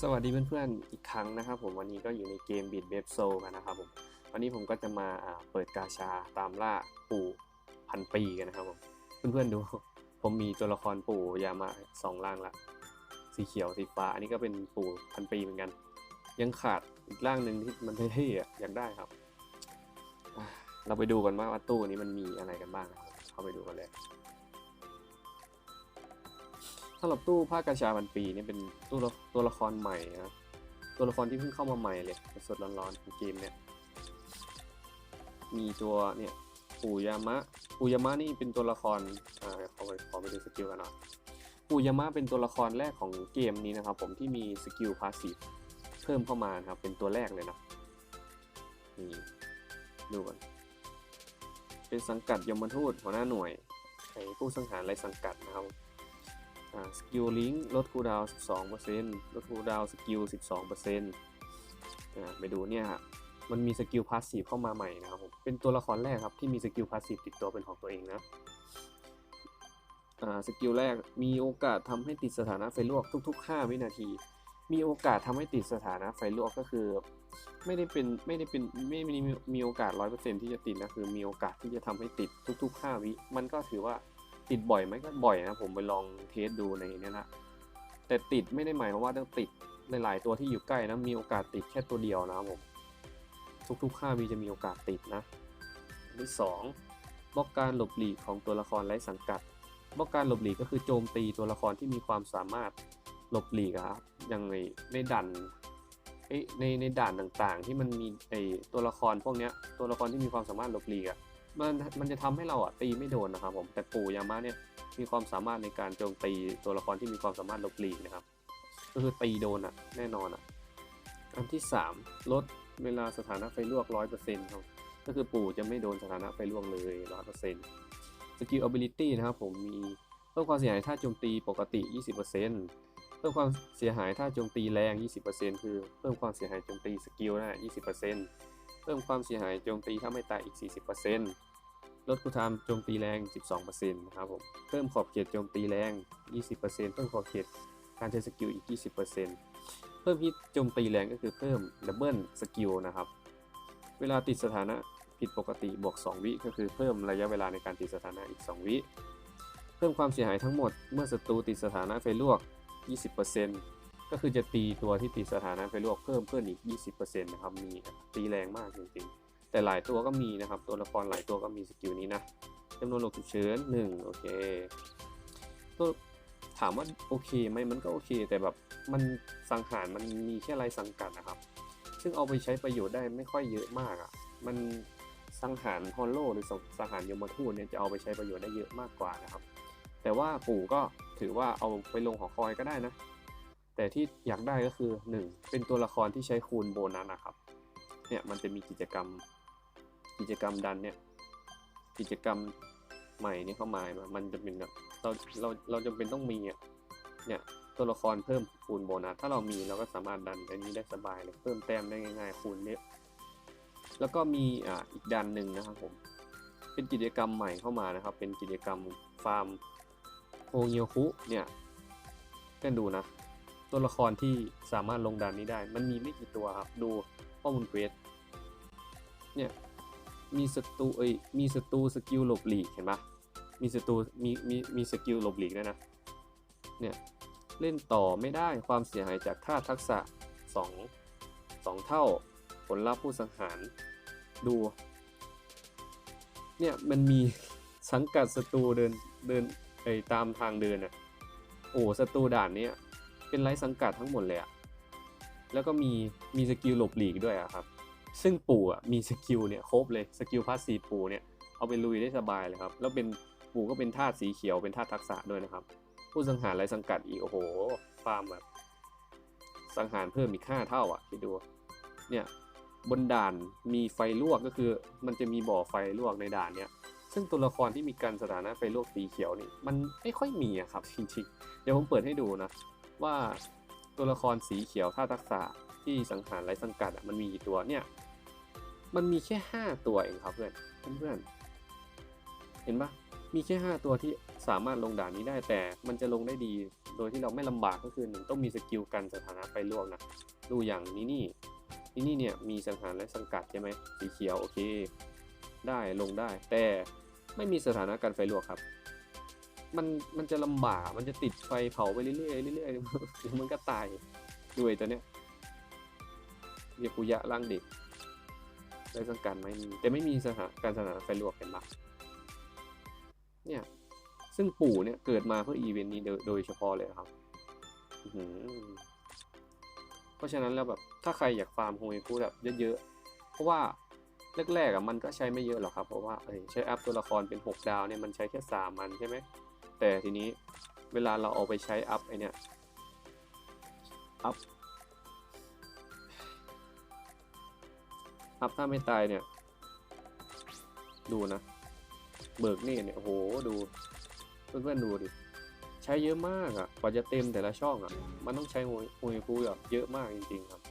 สวัสดีเพื่อนๆ อีกครั้งนะครับผมวันนี้ก็อยู่ในเกม Beat Web Soul กันนะครับผมวันนี้ผมก็จะมาเปิดกาชาตามล่าปู่พันปีกันนะครับผมเพื่อนๆดู ผมมีตัวละครปู่ยามาสองร่างละสีเขียวสีฟ้าอันนี้ก็เป็นปู่พันปีเหมือนกัน ยังขาดอีกร่างหนึ่งที่มันเท่ๆอะอยากได้ครับ เราไปดูกันว่าตู้นี้มันมีอะไรกันบ้างนะครับเข้าไปดูกันเลยำหรับตู้ภาคกาชาพันปีนี่เป็นตู้ตัวละครใหม่นะตัวละครที่เพิ่งเข้ามาใหม่เลยสดร้อนๆของเกมเนี่ยมีตัวเนี่ยปูยามะปูยามะนี่เป็นตัวละครอ่าขอไปขอไปดูสกิลกันหน่อยปูยามะเป็นตัวละครแรกของเกมนี้นะครับ ผมที่มีสกิลพาสซีฟเพิ่มเข้ามานะครับเป็นตัวแรกเลยนะนี่ดูกันเป็นสังกัดยมทูตหัวหน้าหน่วยไอ้ผู้สังหารไรสังกัดนะครับ สกิลลิงลดคูดาวน์12%ลดคูดาวน์สกิล12%ไปดูเนี่ยมันมีสกิลพาสซีฟเข้ามาใหม่นะครับผมเป็นตัวละครแรกครับที่มีสกิลพาสซีฟติดตัวเป็นของตัวเองนะสกิลแรกมีโอกาสทำให้ติดสถานะไฟลวกทุก ๆ 5 วินาที มีโอกาสทำให้ติดสถานะไฟลวกก็คือ ไม่ได้เป็นไม่ได้เป็นไม่มีมีโอกาส 100%ที่จะติดนะคือมีโอกาสที่จะทำให้ติดทุก ๆ 5 วิมันก็ถือว่า ติดบ่อยไหมก็บ่อยนะผมไปลองเทสดูในนี้นะแต่ติดไม่ได้หมายความว่าต้องติดหลาย ๆ ตัวที่อยู่ใกล้นะมีโอกาสติดแค่ตัวเดียวนะครับผมทุกๆ5วิจะมีโอกาสติดนะที่2บล็อกการหลบหลีกของตัวละครไร้สังกัดบล็อกการหลบหลีกก็คือโจมตีตัวละครที่มีความสามารถหลบหลีกอะครับอย่างในในดันในในด่านต่างๆ ที่มันมีไอตัวละครพวกเนี้ยตัวละครที่มีความสามารถหลบหลีกอะ มันมันจะทำให้เราอะตีไม่โดนนะครับผมแต่ปู่ยามะเนี่ยมีความสามารถในการโจมตีตัวละครที่มีความสามารถลบหลีกนะครับ ก็คือตีโดนอะแน่นอนอะอันที่ 3 ลดเวลาสถานะไฟลวก100%ครับก็คือปู่จะไม่โดนสถานะไฟลวกเลย100%สกิล ability นะครับผมมีเพิ่มความเสียหายถ้าโจมตีปกติ 20%เพิ่มความเสียหายถ้าโจมตีแรง 20%คือเพิ่มความเสียหายโจมตีสกิลนะ20% เพิ่มความเสียหายโจมตีถ้าไม่ตายอีก 40%ลดคูลไทม์โจมตีแรง 12%นะครับผม เพิ่มขอบเขตโจมตีแรง 20%เพิ่มขอบเขตการใช้สกิลอีก 20%เพิ่มฮิตโจมตีแรงก็คือเพิ่มดับเบิลสกิลนะครับ เวลาติดสถานะผิดปกติบวก 2 วิก็คือเพิ่มระยะเวลาในการติดสถานะอีก 2 วิ เพิ่มความเสียหายทั้งหมดเมื่อศัตรูติดสถานะไฟลวก 20% ก็คือจะตีตัวที่ติดสถานะไฟลวกเพิ่มเพิ่มอีก 20%นะครับมีตีแรงมากจริงๆ แต่หลายตัวก็มีนะครับ ตัวละครหลายตัวก็มีสกิลนี้นะจำนวนหลบฉุกเฉิน1โอเคตัวถามว่าโอเคไหมมันก็โอเค แต่แบบมันสังหารมันมีแค่ไรสังกัดนะครับ ซึ่งเอาไปใช้ประโยชน์ได้ไม่ค่อยเยอะมากอะ่ะมันสังหารฮอลโลหรือสังหารยมทูตเนี่ยจะเอาไปใช้ประโยชน์ได้เยอะมากกว่านะครับ แต่ว่าปู่ก็ถือว่าเอาไปลงหอคอยก็ได้นะ แต่ที่อยากได้ก็คือ 1 เป็นตัวละครที่ใช้คูณโบนัสนะครับ เนี่ยมันจะมีกิจกรรมกิจกรรมดันเนี่ยกิจกรรมใหม่นี่เข้ามา มันจะเป็นแบบเราเราเราจำเป็นต้องมีอะเนี่ยตัวละครเพิ่มคูณโบนัสถ้าเรามีเราก็สามารถดันอันนี้ได้สบายเลยเพิ่มแต้มได้ง่าย ๆ คูณเนี่ยแล้วก็มีอ่าอีกดันหนึ่งนะครับผมเป็นกิจกรรมใหม่เข้ามานะครับ เป็นกิจกรรมฟาร์มโฮเงียวคุเนี่ยกันดูนะ ตัวละครที่สามารถลงดันนี้ได้ มันมีไม่กี่ตัวครับ ดูข้อมูลเควสเนี่ยมีศัตรูเอ้ยมีศัตรูสกิลหลบหลีกเห็นปะมีศัตรูมีมีมีสกิลหลบหลีกด้วยนะเนี่ยเล่นต่อไม่ได้ความเสียหายจากท่าทักษะ 2 2 เท่า ผลลัพธ์ผู้สังหารดูเนี่ยมันมีสังกัดศัตรูเดินเดินไอตามทางเดินอะโอ้ศัตรูด่านเนี้ย เป็นไร้สังกัดทั้งหมดเลยอะแล้วก็มีมีสกิลหลบหลีกด้วยอะครับ ซึ่งปู่อะมีสกิลเนี่ยครบเลยสกิลพาสซีปู่เนี่ยเอาไปลุยได้สบายเลยครับ แล้วเป็นปู่ก็เป็นธาตุสีเขียวเป็นธาตุทักษะด้วยนะครับ ผู้สังหารไร้สังกัดอีกโอ้โหฟาร์มแบบสังหารเพิ่มอีกห้าเท่าอะคิดดูเนี่ยบนด่านมีไฟลวกก็คือ มันจะมีบ่อไฟลวกในด่านเนี่ยซึ่งตัวละครที่มีการสถานะไฟลวกสีเขียวนี่มันไม่ค่อยมีอะครับจริงๆเดี๋ยวผมเปิดให้ดูนะ ว่าตัวละครสีเขียวท่าทักษะที่สังหารไรสังกัดมันมีกี่ตัวเนี่ย มันมีแค่ห้าตัวเองครับเพื่อนเพื่อนเห็นปะมีแค่ห้าตัวที่สามารถลงด่านนี้ได้แต่มันจะลงได้ดี โดยที่เราไม่ลำบากก็คือหนึ่งต้องมีสกิลกันสถานะไฟลวกนะดูอย่างนี้นี่นี่นี่เนี่ยมีสังหารและสังกัดใช่ไหมสีเขียวโอเค ได้ลงได้ แต่ไม่มีสถานะการไฟลวกครับ มันมันจะลำบาก มันจะติดไฟเผาไปเรื่อยๆเรื่อยๆมันก็ตายด้วยตัวเนี้ยเรียกุยะร่างเด็กได้สังกัดไหมแต่ไม่มีสถานการสถานไฟลวกเห็นปะเนี่ยซึ่งปู่เนี่ยเกิดมาเพื่ออีเวนต์นี้โดยเฉพาะเลยครับเพราะฉะนั้นแล้วแบบถ้าใครอยากฟาร์มโฮเอคุแบบเยอะๆเพราะว่าแรกๆอะมันก็ใช้ไม่เยอะหรอกครับ เพราะว่าใช้แอปตัวละครเป็น 6 ดาวเนี่ยมันใช้แค่สามมันใช่ไหม แต่ทีนี้เวลาเราเอาไปใช้อัพไอเนี่ยอัพอัพถ้าไม่ตายเนี่ย ดูนะ เบิกนี่เนี่ยโหดูเพื่อนๆดูดิใช้เยอะมากอะ่ะกว่าจะเต็มแต่ละช่องอะ่ะ มันต้องใช้โฮยโฮยฟูแบบเยอะมากจริงๆครับ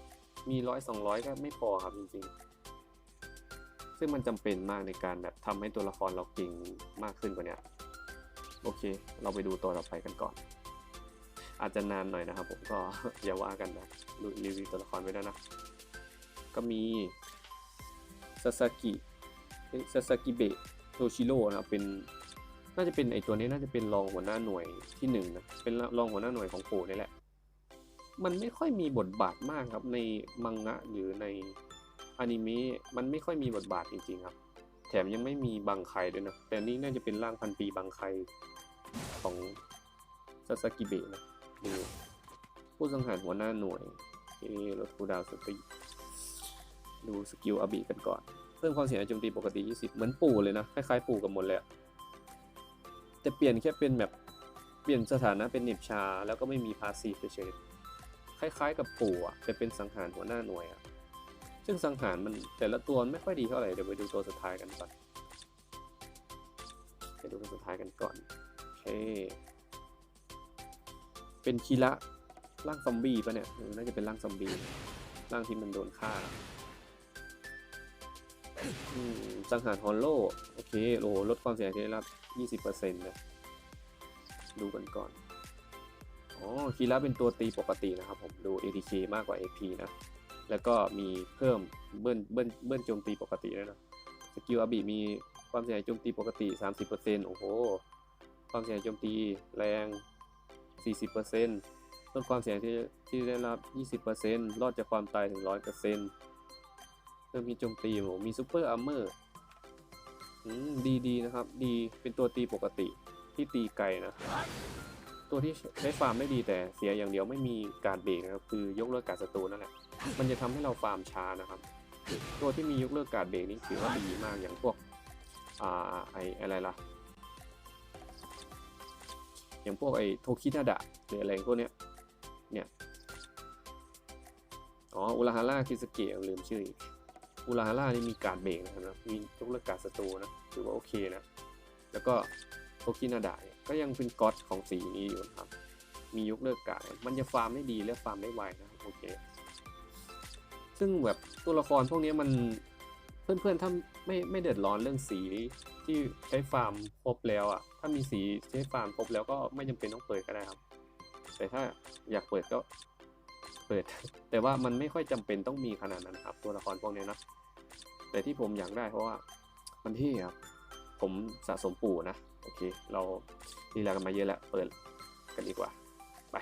มีร้อยสองร้อยก็ไม่พอครับจริงๆ ซึ่งมันจำเป็นมากในการแบบทำให้ตัวละครเราเก่งมากขึ้นกว่าเนี้ย โอเค เราไปดูตัวต่อไปกันก่อน อาจจะนานหน่อยนะครับผมก็อย่าว่ากันนะดูรีวิวตัวละครไว้ด้วนะ ก็มีซาสกิซาสกิเบะโทชิโร่นะครับเป็นน่าจะเป็นไอตัวนี้น่าจะเป็นรองหัวหน้าหน่วยที่หนึ่งนะเป็นรองหัวหน้าหน่วยของโปนี่แหละ มันไม่ค่อยมีบทบาทมากครับในมังงะหรือในอนิเมะมันไม่ค่อยมีบทบาทจริงๆครับ แถมยังไม่มีบังไคด้วยนะแต่นี่น่าจะเป็นร่างพันปีบังไค ของซาสกิเบะนะดูผู้สังหารหัวหน้าหน่วยเอรถคูดาวสตรีดูสกิลอาบีกันก่อน เพิ่มความเสียหายโจมตีปกติ 20 เหมือนปู่เลยนะ คล้ายๆปู่กับหมดเลยแต่เปลี่ยนแค่เป็นแบบเปลี่ยนสถานะเป็นเหน็บชา แล้วก็ไม่มีพาสซีฟเฉยๆคล้ายๆกับปู่อะแต่เป็นสังหารหัวหน้าหน่วยอะซึ่งสังหารมันแต่ละตัวไม่ค่อยดีเท่าไหร่เดี๋ยวไปดูตัวสุดท้ายกันก่อนไปดูตัวสุดท้ายกันก่อน เค เป็นคีระร่างซอมบี้ปะเนี่ย น่าจะเป็นร่างซอมบี้ ร่างที่มันโดนฆ่าสังหารฮอลโล โอเค โอ้ลดความเสียหายที่ได้รับ 20%นะดูกันก่อน อ๋อ คีระเป็นตัวตีปกตินะครับผม ดู ATK มากกว่า AP นะ แล้วก็มีเพิ่มเบิ้ลเบิ้ลเบิ้ลโจมตีปกติด้วยนะ สกิลอาบีมีความเสียหายโจมตีปกติ 30%โอ้โห ความเสี่ยหายโจมตีแรง 40%ลดความเสียหายที่ที่ได้รับ 20%รอดจากความตายถึง 100%เพิ่มมีโจมตีหมีซูเปอร์อาร์เมอร์ดีดีนะครับ ดีเป็นตัวตีปกติที่ตีไกลนะ ตัวที่ใช้ฟาร์มได้ดีแต่เสียอย่างเดียวไม่มีการเบรกนะครับคือยกเลิกการศัตรูนั่นแหละมันจะทำให้เราฟาร์มช้านะครับ ตัวที่มียกเลิกการเบรกนี่ถือว่าดีมากอย่างพวกอ่าไออะไรล่ะ อย่างพวกไอโทคินาดะหรืออะไรพวกเนี้ยเนี่ยอ๋ออุราฮาร่าคิสเกะลืมชื่ออีกอุราฮาร่านี่มีการเบรกนะครับมียกเลิกการศัตรูนะถือว่าโอเคนะแล้วก็โทคินาดะเนี่ยก็ยังเป็นก๊อตของสีนี้อยู่นะครับ มียกเลิกการมันจะฟาร์มได้ดีและฟาร์มได้ไวนะโอเค ซึ่งแบบตัวละครพวกนี้มันเพื่อนๆถ้า ไม่ไม่เดือดร้อนเรื่องสีที่ใช้ฟาร์มครบแล้วอะ ถ้ามีสีใช้ฟาร์มครบแล้วก็ไม่จำเป็นต้องเปิดก็ได้ครับ แต่ถ้าอยากเปิดก็เปิด แต่ว่ามันไม่ค่อยจำเป็นต้องมีขนาดนั้นครับ ตัวละครพวกนี้นะ แต่ที่ผมอยากได้เพราะว่ามันเท่ครับ ผมสะสมปู่นะ โอเค เรานี่แหละกันมาเยอะแล้ว เปิดกันดีกว่า ไป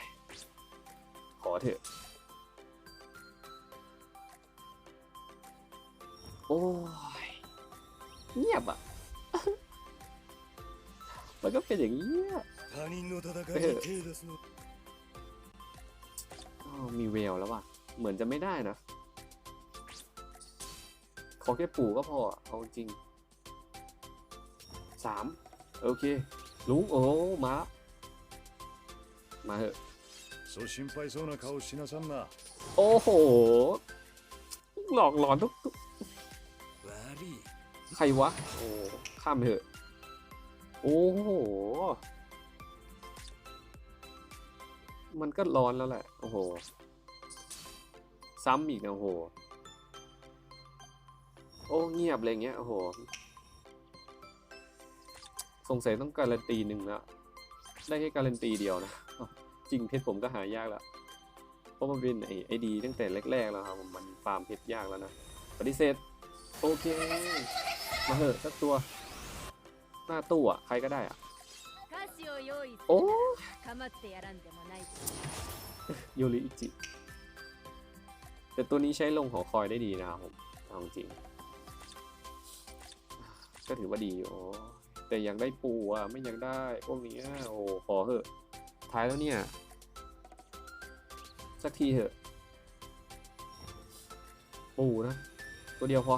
ขอเถอะ โอ้ เงียบอะ มันก็เป็นอย่างนี้มีเวลแล้วว่ะ เหมือนจะไม่ได้นะ ขอแค่ปู่ก็พอ เอาจริง สาม โอเค ลุงโอ้มามาเถอะโอ้โห หลอกหลอนทุก รวะ โอ้ ข้ามไปเถอะ โอ้โห มันก็ร้อนแล้วแหละ โอ้โห ซ้ำอีกนะโอ้โห โอ้ เงียบอะไรเงี้ย โอ้โห สงสัยต้องการันตีหนึ่งละได้แค่การันตีเดียวนะ จริงเพชรผมก็หายากแล้วเพราะมันเป็นไอไอดีตั้งแต่แรกๆแล้วครับผมมันฟาร์มเพชรยากแล้วนะ ปฏิเสธ โอเค มาเหอะสักตัว หน้าตู้อะ ใครก็ได้อะ โอ้โยริอิจิ แต่ตัวนี้ใช้ลงหอคอยได้ดีนะครับผมเอาจริง ก็ถือว่าดีโอ้แต่ยังได้ปูอะ ไม่ยังได้พวกนี้โอ้ขอเหอะ ท้ายแล้วเนี่ย สักทีเถอะ ปูนะ ตัวเดียวพอ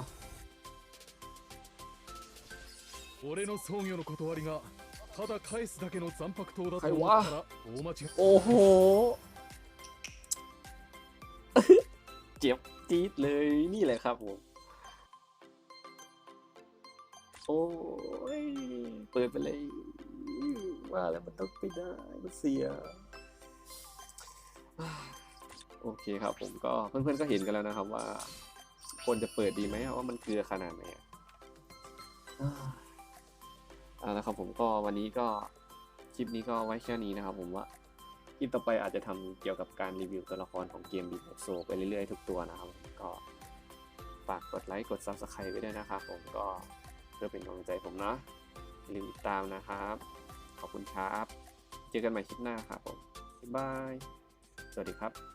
俺の葬業の断りがただ返すだけの残白刀だはいと思ったら大間違い โอ้โห เจ็บจี๊ดเลยนี่แหละครับผม โอ้ย เปิดไปเลย ว่าแล้วมันต้องไปได้ มันเสีย อ่าโอเคครับผมก็เพื่อนๆก็เห็นกันแล้วนะครับว่าควรจะเปิดดีไหมว่ามันเกลือขนาดไหนอะอ่า เอาละครับผมก็วันนี้ก็คลิปนี้ก็ไว้แค่นี้นะครับผมว่าคลิปต่อไปอาจจะทำเกี่ยวกับการรีวิวตัวละครของเกมบีบโซไปเรื่อยๆทุกตัวนะครับก็ฝากกดไลค์กด Subscribe ไว้ด้วยนะครับผมก็เพื่อเป็นกำลังใจผมนะอย่าลืมติดตามนะครับ ขอบคุณครับ เจอกันใหม่คลิปหน้าครับผมบ๊ายบาย สวัสดีครับ